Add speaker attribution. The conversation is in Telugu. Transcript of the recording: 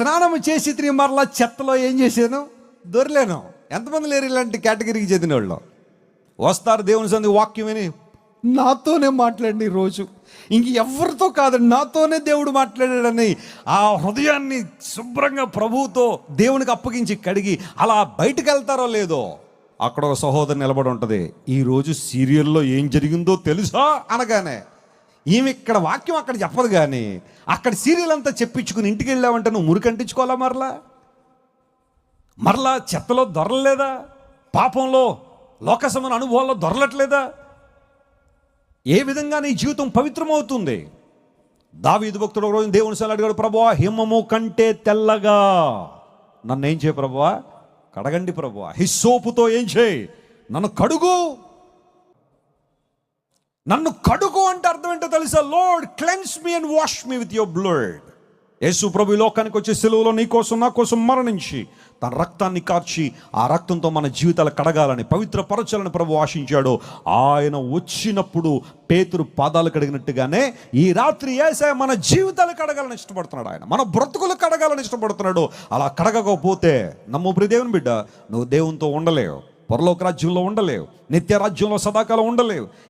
Speaker 1: స్నానం చేసి తిరిగి మరలా చెత్తలో ఏం చేశాను? దొరలేను. ఎంతమంది లేరు ఇలాంటి కేటగిరీకి చెందిన వాళ్ళు వస్తారు దేవుని సంది వాక్యం విని. నాతోనే మాట్లాడండి ఈ రోజు. ఇంక ఎవరితో కాదు నాతోనే దేవుడు మాట్లాడాడని ఆ హృదయాన్ని శుభ్రంగా ప్రభువుతో దేవునికి అప్పగించి కడిగి అలా బయటకు వెళ్తారో లేదో అక్కడ ఒక సహోదరు నిలబడి ఉంటుంది. ఈరోజు సీరియల్లో ఏం జరిగిందో తెలుసా? అనగానే ఈమె ఇక్కడ వాక్యం అక్కడ చెప్పదు కానీ అక్కడ సీరియల్ అంతా చెప్పించుకుని ఇంటికి వెళ్ళావంటే నువ్వు మురికంటించుకోవాలా మరలా? మరలా చెత్తలో దొరలలేదా? పాపంలో లోకసమన అనుభవాల్లో దొరలట్లేదా? ఏ విధంగా నీ జీవితం పవిత్రమవుతుంది? దావీదు భక్తుడు ఒక రోజు దేవుని సార్ అడిగాడు ప్రభువా హిమము కంటే తెల్లగా. నన్ను ఏం చేయ ప్రభువా? కడగండి ప్రభువా. హిస్సోపుతో ఏం చేయి? నన్ను కడుగు. నన్ను కడుగు అంటే అర్థం ఏంటో తెలుసా? Lord cleanse me and wash me with your blood యేసు ప్రభు లోకానికి వచ్చే సెలవులో నీ కోసం నా కోసం మరణించి తన రక్తాన్ని కార్చి ఆ రక్తంతో మన జీవితాలు కడగాలని పవిత్ర పరచాలని ప్రభు ఆశించాడు. ఆయన వచ్చినప్పుడు పేతురు పాదాలు కడిగినట్టుగానే ఈ రాత్రి ఏసే మన జీవితాలు కడగాలని ఇష్టపడుతున్నాడు ఆయన. మన బ్రతుకులు కడగాలని ఇష్టపడుతున్నాడు. అలా కడగకపోతే నమ్ము దేవుని బిడ్డ నువ్వు దేవునితో ఉండలేవు. పరలోక రాజ్యంలో ఉండలేవు. నిత్య రాజ్యంలో సదాకాలం ఉండలేవు.